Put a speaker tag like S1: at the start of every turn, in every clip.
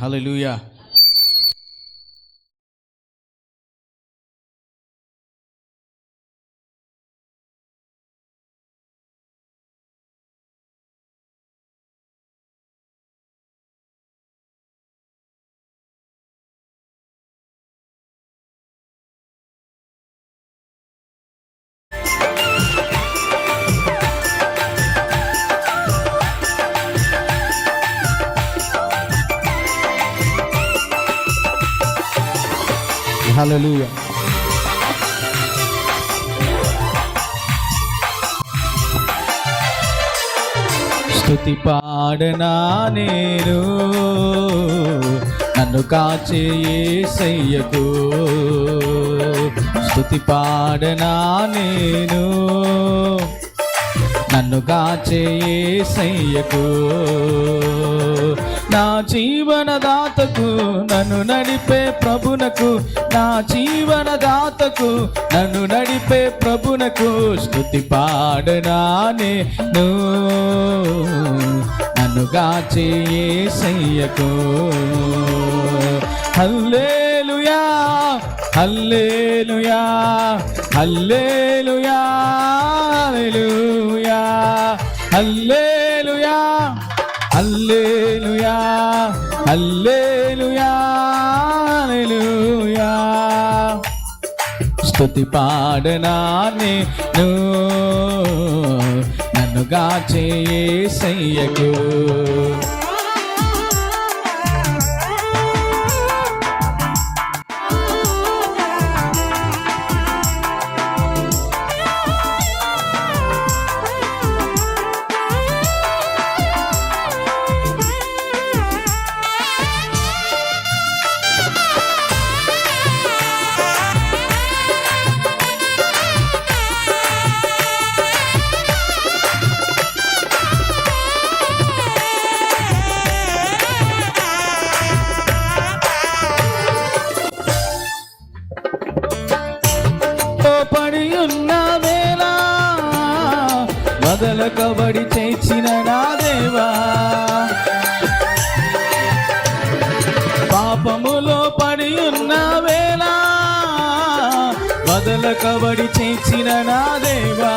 S1: హల్లెలూయా హల్లెలూయా స్థుతి పాడనా నేను? నన్ను కాచే యేసయ్యకు స్తుతి పాడనా నేను? నన్ను కాచే యేసయ్యకు నా జీవనదాతకు నన్ను నడిపే ప్రభునకు నా జీవనదాతకు నన్ను నడిపే ప్రభునకు స్థుతి పాడనానే నన్నుగా నన్ను సయ్యకు hallelujah hallelujah hallelujah hallelujah hallelujah. Hallelujah hallelujah hallelujah. స్తుతి పాడనా నేను నన్ను గాచే వదలకబడి చేసిన నా దేవా. పాపములో పడి ఉన్న వేళ వదలకబడి చేసిన నా దేవా.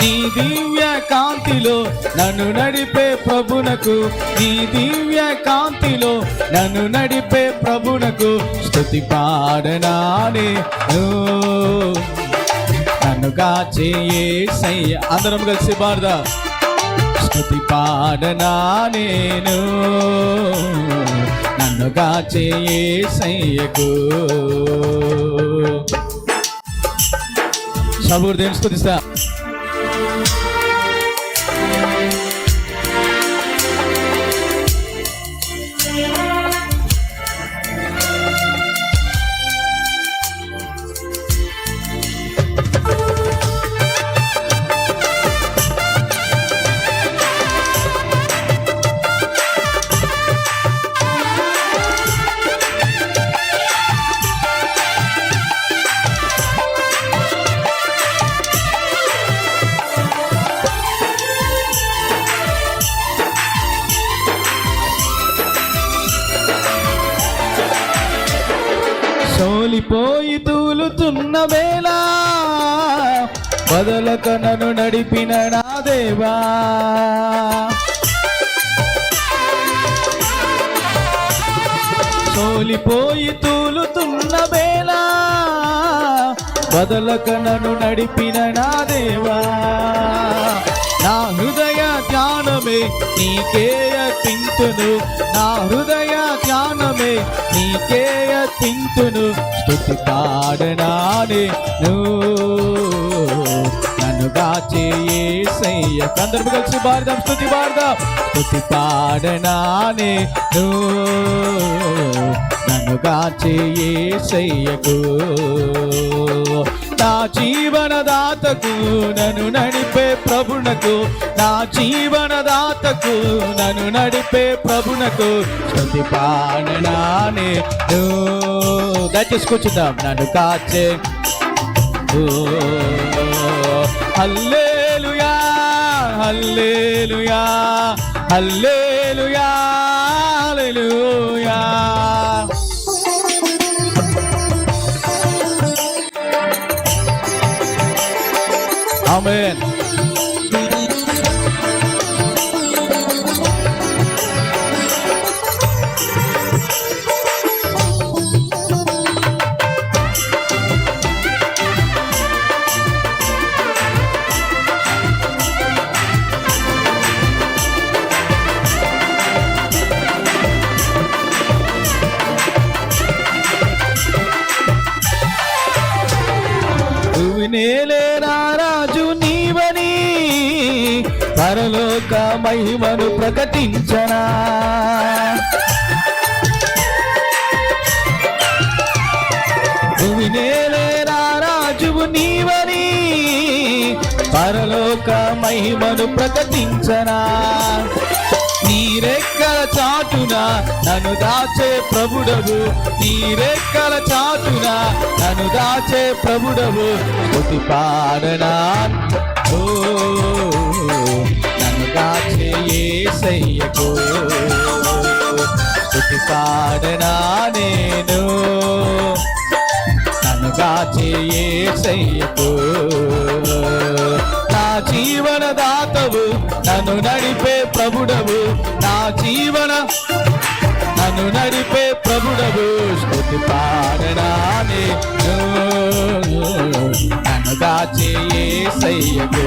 S1: నీ దివ్య కాంతిలో నన్ను నడిపే ప్రభునకు నీ దివ్య కాంతిలో నన్ను నడిపే ప్రభునకు స్థుతి పాడనానే నన్ను కాచే అందరం కలిసి బారద స్థుతి పాడనా నేను? నన్నుగా కాచే యేసయ్యకు సబూర్ దేని స్థుతిస్తా పడిపోయి తూలుతున్న వేళ బదలక నన్ను నడిపిన నా దేవా. సోలిపోయి తూలుతున్న వేళ బదలక నన్ను నడిపిన నా దేవా. నా హృదయ ధ్యానమే నీకే అర్పింతును. నా హృదయ ధ్యానమే నీకే అర్పింతును. స్థుతి పాడనానే నన్ను గాచే యేసయ్య అందరం కలిసి పాడదాం స్థుతి పాడదాం స్థుతి పాడనానే నన్ను గాచే నా జీవనదాతకు నన్ను నడిపే ప్రభునకు నా జీవనదాతకు నన్ను నడిపే ప్రభునకు స్తుతి పాడనానే. దయచేసి కూర్చుందాం నన్ను కాచే. Hallelujah hallelujah hallelujah hallelujah. Amen. Nele మహిమను ప్రకటించనా? భూమి రాజువు నీవని పరలోక మహిమను ప్రకటించనా? నీరెక్కల చాటున నన్ను దాచే ప్రభుడవు నీరెక్కల చాటున నన్ను దాచే ప్రభుడవు స్తుతి ఓ గాచేసయ్యకు స్థుతి పాడనా నేను నా జీవన దాతవు నన్ను నడిపే ప్రభుడవు నా జీవన నన్ను నడిపే ప్రభుడవు స్థుతి పాడనా నేను నన్ను గాచేసయ్యకు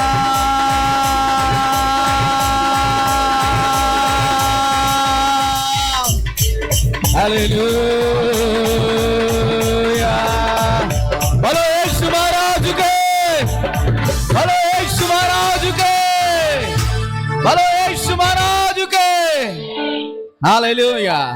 S1: Aleluia. Olha este maraldique. Olha este maraldique. Olha de maraldique. Aleluia.